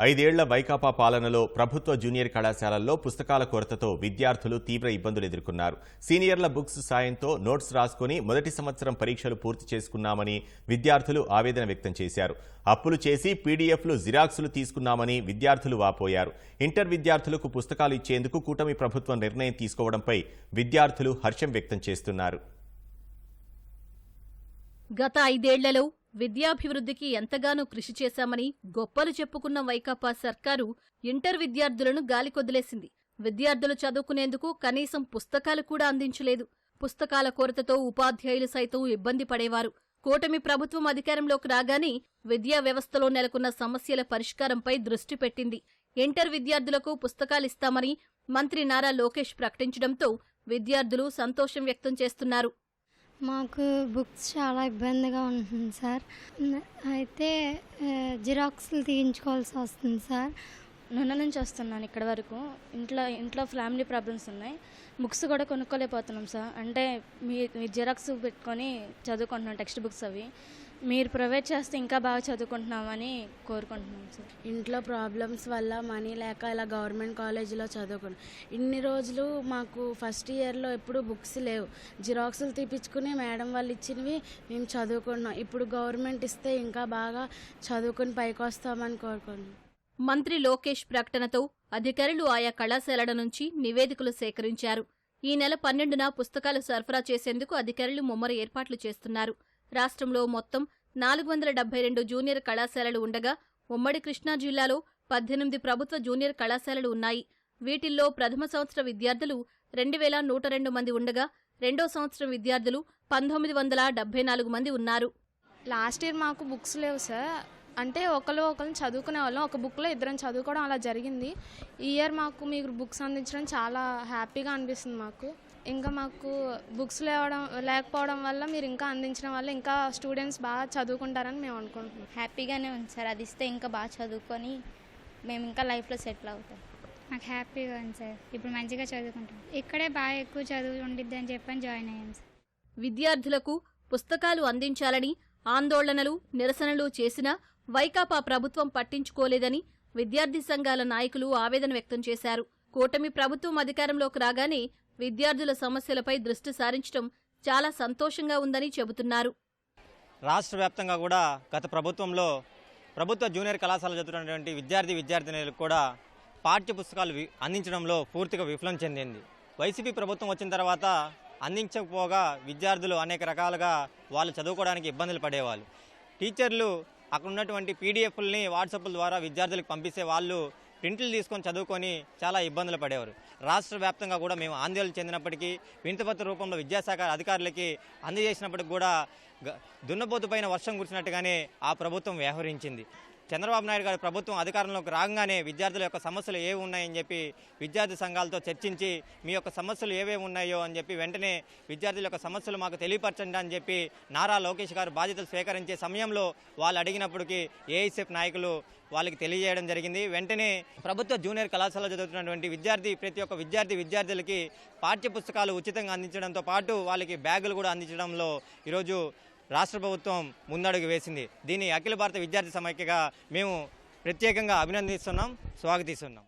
ఐదేళ్ళ వైకాపా పాలనలో ప్రభుత్వ జూనియర్ కళాశాలల్లో పుస్తకాల కొరతతో విద్యార్థులు తీవ్ర ఇబ్బందులు ఎదుర్కొన్నారు. సీనియర్ల బుక్స్ సాయంతో నోట్స్ రాసుకుని మొదటి సంవత్సరం పరీక్షలు పూర్తి చేసుకున్నామని విద్యార్థులు ఆవేదన వ్యక్తం చేశారు. అప్పులు చేసి పీడీఎఫ్లు జిరాక్సులు తీసుకున్నామని విద్యార్థులు వాపోయారు. ఇంటర్ విద్యార్థులకు పుస్తకాలు ఇచ్చేందుకు కూటమి ప్రభుత్వం నిర్ణయం తీసుకోవడంపై విద్యార్థులు హర్షం వ్యక్తం చేస్తున్నారు. గత ఐదేళ్ళలో విద్యాభివృద్ధికి ఎంతగానో కృషి చేశామని గొప్పలు చెప్పుకున్న వైకాపా సర్కారు ఇంటర్ విద్యార్థులను గాలికొదిలేసింది విద్యార్థులు చదువుకునేందుకు కనీసం పుస్తకాలు కూడా అందించలేదు. పుస్తకాల కొరతతో ఉపాధ్యాయులు సైతం ఇబ్బంది పడేవారు. కూటమి ప్రభుత్వం అధికారంలోకి రాగానే విద్యా వ్యవస్థలో నెలకొన్న సమస్యల పరిష్కారంపై దృష్టి పెట్టింది. ఇంటర్ విద్యార్థులకు పుస్తకాలిస్తామని మంత్రి నారా లోకేష్ ప్రకటించడంతో విద్యార్థులు సంతోషం వ్యక్తం చేస్తున్నారు. మాకు బుక్స్ చాలా ఇబ్బందిగా ఉంటుంది సార్. అయితే జిరాక్స్లు తీయించుకోవాల్సి వస్తుంది సార్. నిన్న నుంచి వస్తున్నాను ఇక్కడ వరకు. ఇంట్లో ఇంట్లో ఫ్యామిలీ ప్రాబ్లమ్స్ ఉన్నాయి. బుక్స్ కూడా కొనుక్కోలేకపోతున్నాం సార్. అంటే మీ మీ జిరాక్స్ పెట్టుకొని చదువుకుంటున్నాం టెక్స్ట్ బుక్స్ అవి. మీరు ప్రొవైడ్ చేస్తే ఇంకా బాగా చదువుకుంటున్నామని కోరుకుంటున్నాం సార్. ఇంట్లో ప్రాబ్లమ్స్ వల్ల మనీ లేక ఇలా గవర్నమెంట్ కాలేజీలో చదువుకున్నాం. ఇన్ని రోజులు మాకు ఫస్ట్ ఇయర్లో ఎప్పుడు బుక్స్ లేవు. జిరాక్సులు తీపించుకుని మేడం వాళ్ళు ఇచ్చినవి మేము చదువుకుంటున్నాం. ఇప్పుడు గవర్నమెంట్ ఇస్తే ఇంకా బాగా చదువుకుని పైకి వస్తామని కోరుకుంటున్నాం. మంత్రి లోకేష్ ప్రకటనతో అధికారులు ఆయా కళాశాలల నుంచి నివేదికలు సేకరించారు. ఈ నెల పన్నెండున పుస్తకాలు సరఫరా చేసేందుకు అధికారులు ముమ్మర ఏర్పాట్లు చేస్తున్నారు. రాష్ట్రంలో మొత్తం నాలుగు వందల డెబ్బై రెండు జూనియర్ కళాశాలలు ఉండగా ఉమ్మడి కృష్ణా జిల్లాలో పద్దెనిమిది ప్రభుత్వ జూనియర్ కళాశాలలు ఉన్నాయి. వీటిల్లో ప్రథమ సంవత్సర విద్యార్థులు రెండు వేల నూట రెండు మంది ఉండగా రెండో సంవత్సరం విద్యార్థులు పంతొమ్మిది వందల డెబ్బై నాలుగు మంది ఉన్నారు. లాస్ట్ ఇయర్ మాకు బుక్స్ లేవు సార్. అంటే ఒకరు ఒకరిని చదువుకునే వాళ్ళం. ఒక బుక్లో ఇద్దరం చదువుకోవడం అలా జరిగింది. ఈ ఇయర్ మాకు మీరు బుక్స్ అందించడం చాలా హ్యాపీగా అనిపిస్తుంది మాకు. ఇంకా మాకు బుక్స్ లేవడం లేకపోవడం వల్ల మీరు ఇంకా అందించడం వల్ల ఇంకా స్టూడెంట్స్ బాగా చదువుకుంటారని మేము అనుకుంటున్నాం. హ్యాపీగానే ఉంది సార్. అది ఇస్తే ఇంకా బాగా చదువుకొని మేము ఇంకా లైఫ్లో సెటిల్ అవుతాం. మాకు హ్యాపీగా ఉంది సార్. ఇప్పుడు మంచిగా చదువుకుంటాం. ఇక్కడే బాగా ఎక్కువ చదువు ఉండిద్ది అని చెప్పని జాయిన్ అయ్యాం సార్. విద్యార్థులకు పుస్తకాలు అందించాలని ఆందోళనలు నిరసనలు చేసినా వైకాపా ప్రభుత్వం పట్టించుకోలేదని విద్యార్థి సంఘాల నాయకులు ఆవేదన వ్యక్తం చేశారు. కూటమి ప్రభుత్వం అధికారంలోకి రాగానే విద్యార్థుల సమస్యలపై దృష్టి సారించడం చాలా సంతోషంగా ఉందని చెబుతున్నారు. రాష్ట్ర వ్యాప్తంగా కూడా గత ప్రభుత్వంలో ప్రభుత్వ జూనియర్ కళాశాల చదువుతున్నటువంటి విద్యార్థి విద్యార్థినులకు కూడా పాఠ్య పుస్తకాలు వి- అందించడంలో పూర్తిగా విఫలం చెందింది. వైసీపీ ప్రభుత్వం వచ్చిన తర్వాత అందించకపోగా విద్యార్థులు అనేక రకాలుగా వాళ్ళు చదువుకోవడానికి ఇబ్బందులు పడేవాళ్ళు. టీచర్లు అక్కడ ఉన్నటువంటి పీడిఎఫ్లని వాట్సాప్ల ద్వారా విద్యార్థులకు పంపిస్తే వాళ్ళు ప్రింట్లు తీసుకొని చదువుకొని చాలా ఇబ్బందులు పడేవారు. రాష్ట్ర వ్యాప్తంగా కూడా మేము ఆందోళన చెందినప్పటికీ వింతపత్ర రూపంలో విద్యాశాఖ అధికారులకి అందజేసినప్పటికి కూడా గ- పైన వర్షం కురిసినట్టుగానే ఆ ప్రభుత్వం వ్యవహరించింది. చంద్రబాబు నాయుడు గారు ప్రభుత్వం అధికారంలోకి రాగానే విద్యార్థుల యొక్క సమస్యలు ఏవి ఉన్నాయని చెప్పి విద్యార్థి సంఘాలతో చర్చించి మీ యొక్క సమస్యలు ఏవేవి ఉన్నాయో అని చెప్పి వెంటనే విద్యార్థుల యొక్క సమస్యలు మాకు తెలియపరచండి అని చెప్పి నారా లోకేష్ గారు బాధ్యతలు స్వీకరించే సమయంలో వాళ్ళు అడిగినప్పటికీ ఏఐసెఫ్ నాయకులు వాళ్ళకి తెలియజేయడం జరిగింది. వెంటనే ప్రభుత్వ జూనియర్ కళాశాలలో చదువుతున్నటువంటి విద్యార్థి ప్రతి ఒక్క విద్యార్థి విద్యార్థులకి పాఠ్య పుస్తకాలు ఉచితంగా అందించడంతో పాటు వాళ్ళకి బ్యాగులు కూడా అందించడంలో ఈరోజు రాష్ట్ర ప్రభుత్వం ముందడుగు వేసింది. దీన్ని అఖిల భారత విద్యార్థి సమైక్యగా మేము ప్రత్యేకంగా అభినందిస్తున్నాం స్వాగతిస్తున్నాం.